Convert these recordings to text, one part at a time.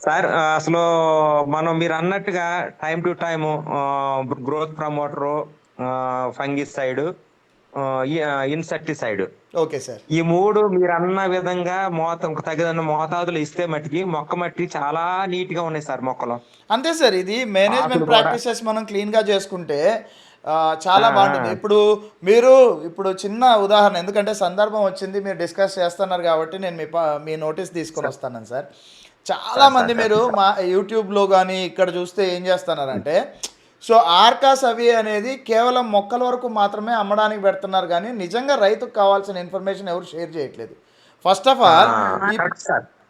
Sir అసలు మనం మీరు అన్నట్టుగా time to time growth promoter fungicide insecticide okay sir. ఈ మూడు మీరు అన్న విధంగా మోత తగిన మోతాదులు ఇస్తే మట్టికి మొక్క మట్టి చాలా నీట్గా ఉన్నాయి సార్ మొక్కలు. అంతే సార్ ఇది మేనేజ్మెంట్ ప్రాక్టీసెస్ మనం క్లీన్గా చేసుకుంటే ఆ, చాలా బాగుంటుంది. ఇప్పుడు మీరు ఇప్పుడు చిన్న ఉదాహరణ ఎందుకంటే సందర్భం వచ్చింది మీరు డిస్కస్ చేస్తున్నారు కాబట్టి నేను మీ మీ నోటీస్ తీసుకొని వస్తాను సార్. చాలా మంది మీరు మా యూట్యూబ్లో కానీ ఇక్కడ చూస్తే ఏం చేస్తున్నారంటే సో ఆర్కాస్ అవి అనేది కేవలం మొక్కల వరకు మాత్రమే అమ్మడానికి పెడుతున్నారు కానీ నిజంగా రైతుకు కావాల్సిన ఇన్ఫర్మేషన్ ఎవరు షేర్ చేయట్లేదు. ఫస్ట్ ఆఫ్ ఆల్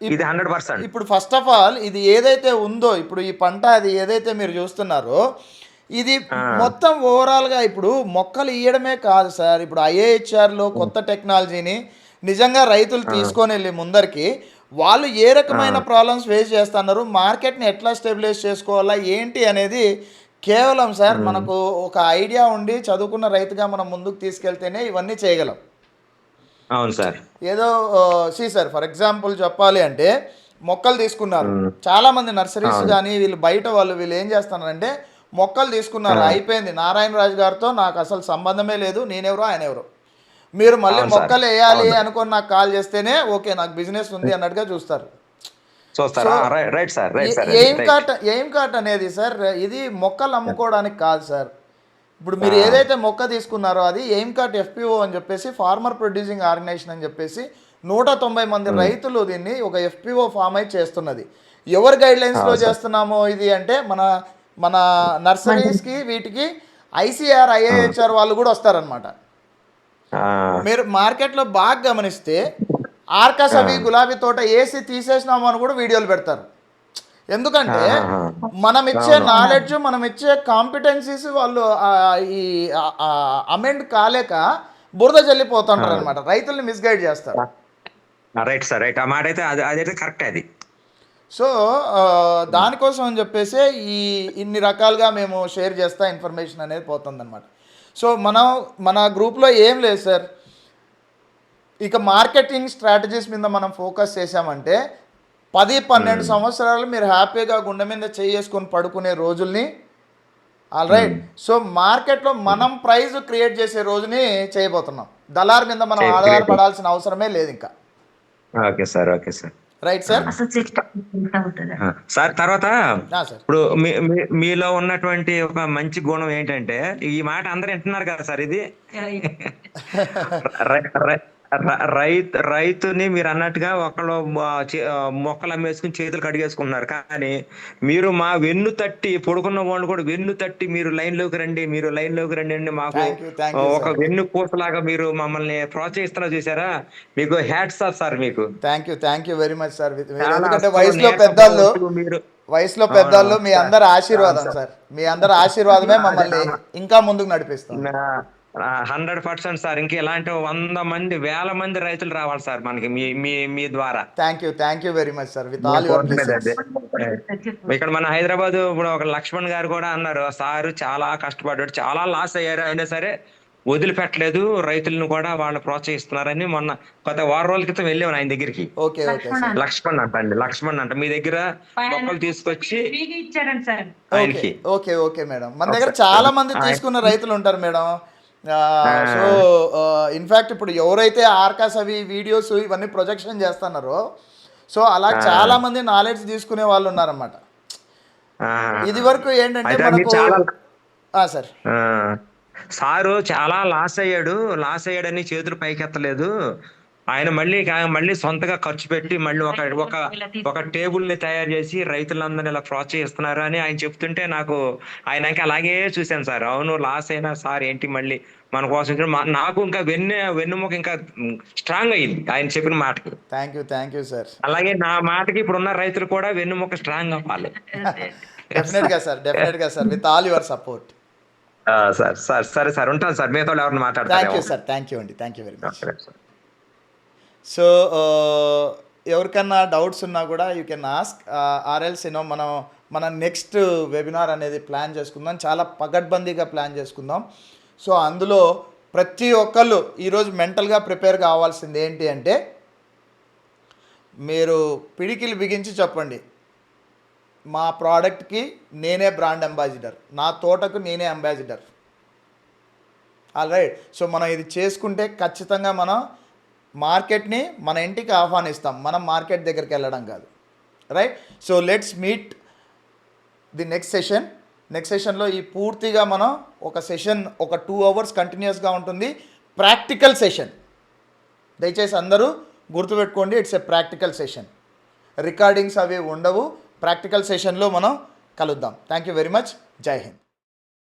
ఇది హండ్రెడ్ పర్సెంట్ ఇప్పుడు ఫస్ట్ ఆఫ్ ఆల్ ఇది ఏదైతే ఉందో ఇప్పుడు ఈ పంట అది ఏదైతే మీరు చూస్తున్నారో ఇది మొత్తం ఓవరాల్గా ఇప్పుడు మొక్కలు ఇయ్యడమే కాదు సార్. ఇప్పుడు ఐఏహెచ్ఆర్లో కొత్త టెక్నాలజీని నిజంగా రైతులు తీసుకొని వెళ్ళి ముందరికి వాళ్ళు ఏ రకమైన ప్రాబ్లమ్స్ ఫేస్ చేస్తున్నారు? మార్కెట్ని ఎట్లా స్టెబిలైజ్ చేసుకోవాలా? ఏంటి అనేది కేవలం సార్ మనకు ఒక ఐడియా ఉండి చదువుకున్న రైతుగా మనం ముందుకు తీసుకెళ్తేనే ఇవన్నీ చేయగలం. అవును సార్. ఏదో సి సార్ ఫర్ ఎగ్జాంపుల్ చెప్పాలి అంటే మొక్కలు తీసుకున్నారు. చాలా మంది నర్సరీస్ కానీ వీళ్ళు బయట వాళ్ళు వీళ్ళు ఏం చేస్తున్నారంటే మొక్కలు తీసుకున్నారు అయిపోయింది. నారాయణ రాజు గారితో నాకు అసలు సంబంధమే లేదు. నేనెవరో ఆయన ఎవరో మీరు మళ్ళీ. మొక్కలు వేయాలి అనుకొని నాకు కాల్ చేస్తేనే ఓకే నాకు బిజినెస్ ఉంది అన్నట్టుగా చూస్తారు. చూస్తారా right sir aim cart aim cart అనేది సార్ ఇది మొక్కలు అమ్ముకోవడానికి కాదు సార్. ఇప్పుడు మీరు ఏదైతే మొక్క తీసుకున్నారో అది ఎయిమ్ కార్ట్ ఎఫ్పిఓ అని చెప్పేసి ఫార్మర్ ప్రొడ్యూసింగ్ ఆర్గనైజేషన్ అని చెప్పేసి నూట తొంభై మంది రైతులు దీన్ని ఒక ఎఫ్పిఓ ఫామ్ అయి చేస్తున్నది. ఎవరు గైడ్ లైన్స్లో చేస్తున్నామో ఇది అంటే మన మన నర్సరీస్కి వీటికి ఐసీఆర్ ఐఏహెచ్ఆర్ వాళ్ళు కూడా వస్తారనమాట మీరు మార్కెట్లో బాగా గమనిస్తే ఆర్కాస్ అవి గులాబీ తోట వేసి తీసేసినాము అని కూడా వీడియోలు పెడతారు. ఎందుకంటే మనం ఇచ్చే నాలెడ్జ్ మనం ఇచ్చే కాంపిటెన్సీస్ వాళ్ళు ఈ అమెండ్ కాలేక బురద చల్లిపోతుంటారు అనమాట రైతుల్ని మిస్గైడ్ చేస్తారు. Right sir right. ఆ మాట అయితే అది అదైతే కరెక్ట్ అది. సో దానికోసం అని చెప్పేసి ఈ ఇన్ని రకాలుగా మేము షేర్ చేస్తా ఇన్ఫర్మేషన్ అనేది పోతుందన్నమాట. సో మనం మన గ్రూప్లో ఏం లేదు సార్. ఇక మార్కెటింగ్ స్ట్రాటజీస్ మీద మనం ఫోకస్ చేసామంటే పది పన్నెండు సంవత్సరాలు మీరు హ్యాపీగా గుండె మీద చేసుకొని పడుకునే రోజుల్ని ఆల్ రైట్ సో మార్కెట్లో మనం ప్రైజ్ క్రియేట్ చేసే రోజుని చేయబోతున్నాం. దళార్ మీద మనం ఆధారపడాల్సిన అవసరమే లేదు ఇంకా okay sir okay sir. Right sir sir తర్వాత సార్ ఇప్పుడు మీలో ఉన్నటువంటి ఒక మంచి గుణం ఏంటంటే ఈ మాట అందరూ వింటున్నారు కదా సార్ ఇది? రైతు రైతుని మీరు అన్నట్టుగా ఒకళ్ళు మొక్కలు అమ్మేసుకుని చేతులు కడిగేసుకుంటున్నారు. కానీ మీరు మా వెన్ను తట్టి పడుకున్న వాళ్ళు కూడా వెన్ను తట్టి మీరు లైన్లోకి రండి మీరు లైన్లోకి రండి అండి మాకు ఒక. వెన్ను పూసలాగా మీరు మమ్మల్ని ప్రోత్సహిస్తున్నారు చూసారా మీకు హ్యాట్స్ ఆఫ్ సార్ మీకు. Thank you thank you very much sir ఎందుకంటే వయసులో ఇప్పుడు మీరు వయసులో పెద్దవాళ్ళు మీ అందరి ఆశీర్వాదం సార్. మీ అందరి ఆశీర్వాదమే మమ్మల్ని ఇంకా ముందుకు నడిపిస్తాం హండ్రెడ్ పర్సెంట్ సార్. ఇంకా ఇలాంటి వంద మంది వేల మంది రైతులు రావాలి సార్ మనకి మీ మీ మీ ద్వారా. Thank you thank you very much sir. With all. ఇక్కడ మన హైదరాబాద్ ఇప్పుడు ఒక లక్ష్మణ్ గారు కూడా అన్నారు సారు చాలా కష్టపడ్డాడు చాలా లాస్ అయ్యారు. అయినా సరే వదిలిపెట్టలేదు రైతులను కూడా వాళ్ళు ప్రోత్సహిస్తున్నారని మొన్న కొత్త వారం రోజుల క్రితం వెళ్ళాము ఆయన దగ్గరికి. Okay okay sir. లక్ష్మణ్ అంట అండి లక్ష్మణ్ అంట. మీ దగ్గర మొక్కలు తీసుకొచ్చి ఆయనకి. Okay okay madam. మన దగ్గర చాలా మంది తీసుకున్న రైతులు ఉంటారు మేడం. సో ఇన్ఫాక్ట్ ఇప్పుడు ఎవరైతే ఆర్కాస్ అవి వీడియోస్ ఇవన్నీ ప్రొజెక్షన్ చేస్తున్నారో సో అలా చాలా మంది నాలెడ్జ్ తీసుకునే వాళ్ళు ఉన్నారన్నమాట. ఇది వరకు ఏంటంటే మనకు సార్ సారు చాలా లాస్ అయ్యాడు. లాస్ అయ్యాడని చేతులు పైకెత్తలేదు. ఆయన మళ్ళీ మళ్ళీ సొంతగా ఖర్చు పెట్టి మళ్ళీ ఒక ఒక ఒక టేబుల్ని తయారు చేసి రైతులందరినీ ఇలా ప్రోత్సహిస్తున్నారు అని ఆయన చెప్తుంటే నాకు ఆయన ఇంకా అలాగే చూశాను సార్. అవును లాస్ అయినా సార్ ఏంటి మళ్ళీ మన కోసం నాకు ఇంకా వెన్నె వెన్నుముక ఇంకా స్ట్రాంగ్ అయ్యింది ఆయన చెప్పిన మాటకి. Thank you thank you sir. అలాగే నా మాటకి ఇప్పుడు ఉన్న రైతులు కూడా వెన్నుముక స్ట్రాంగ్ అవ్వాలి. డెఫినెట్గా సార్ డెఫినెట్గా sir with all your support ఆ, సార్ సార్ సరే సార్ ఉంటాను సార్. మీతో ఎవరిని థ్యాంక్ మాట్లాడతారు యూ సార్ థ్యాంక్ యూ అండి. Thank you very much so ఎవరికన్నా డౌట్స్ ఉన్నా కూడా యూ కెన్ ఆస్క్. ఆర్ఎల్స్ యూనో మనం మన నెక్స్ట్ వెబినార్ అనేది ప్లాన్ చేసుకుందాం. చాలా పగడ్బందీగా ప్లాన్ చేసుకుందాం. సో అందులో ప్రతి ఒక్కళ్ళు ఈరోజు మెంటల్గా ప్రిపేర్ కావాల్సింది ఏంటి అంటే మీరు పిడికిలు బిగించి చెప్పండి. మా ప్రోడక్ట్కి నేనే బ్రాండ్ అంబాసిడర్. నా తోటకు నేనే అంబాసిడర్. ఆల్ రైట్ సో మనం ఇది చేసుకుంటే ఖచ్చితంగా మనం మార్కెట్ని మన ఇంటికి ఆహ్వానిస్తాం. మనం మార్కెట్ దగ్గరికి వెళ్ళడం కాదు. Right? So let's meet the next session. Next సెషన్లో ఈ పూర్తిగా మనం ఒక సెషన్ ఒక టూ అవర్స్ కంటిన్యూస్గా ఉంటుంది. Practical session. దయచేసి అందరూ గుర్తుపెట్టుకోండి it's a practical session. Recordings అవి ఉండవు. ప్రాక్టికల్ సెషన్లో మనం కలుద్దాం. Thank you very much. Jai Hind.